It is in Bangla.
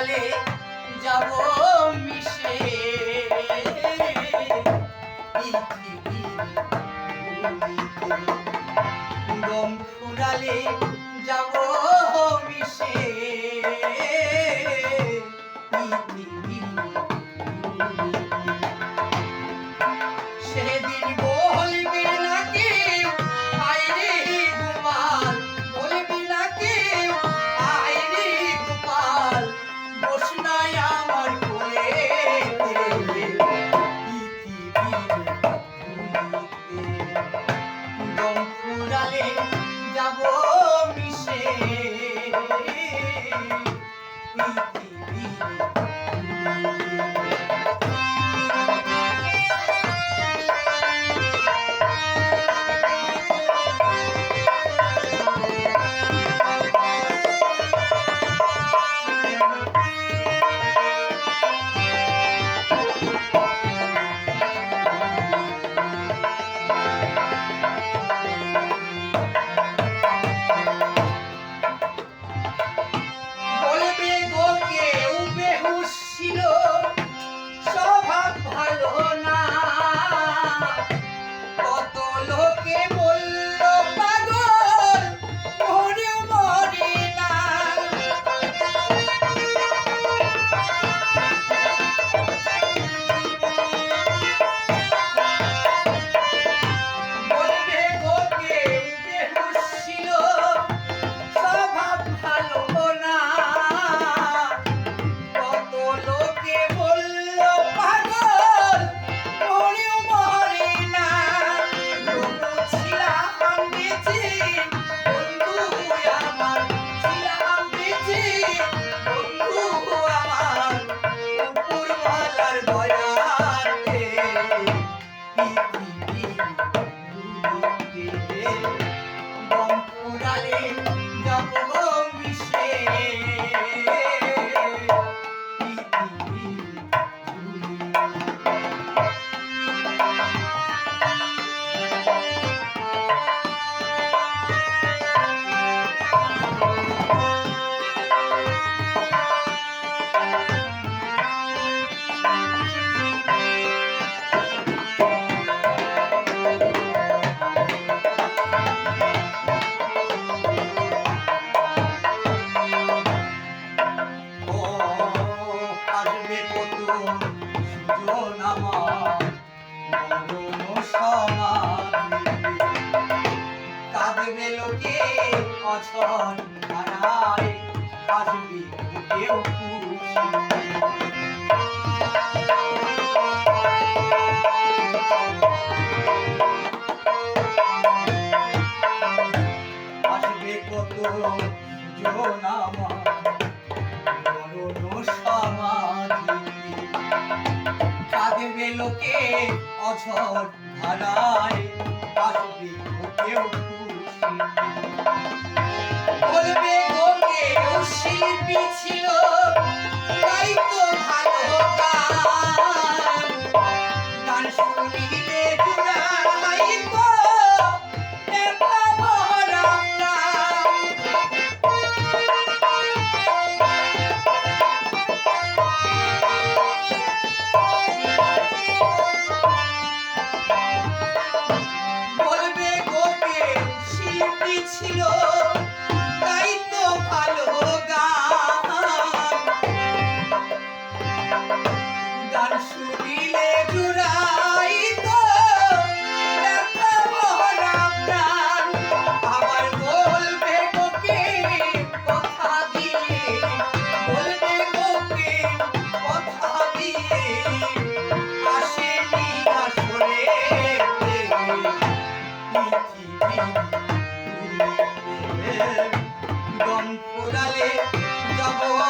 ফুরালে যাব মিশে। দম ফুরালে যাব ছিল। দম কাঁদবে লোকে অছন হারায় আসবে কেউ আসবে কত জন কাঁদবে লোকে অঝর ধারায় আসবে কেউ বলবে গোকে শিল্পী ছিল ছিল, তাই তো ভালো গান। গান শুনিলে জুড়াই তো আবার বলবে গোকে কথা দিয়ে, বলবে গোকে কথা দিয়ে, আসেনি আসলে পৃথিবী যাব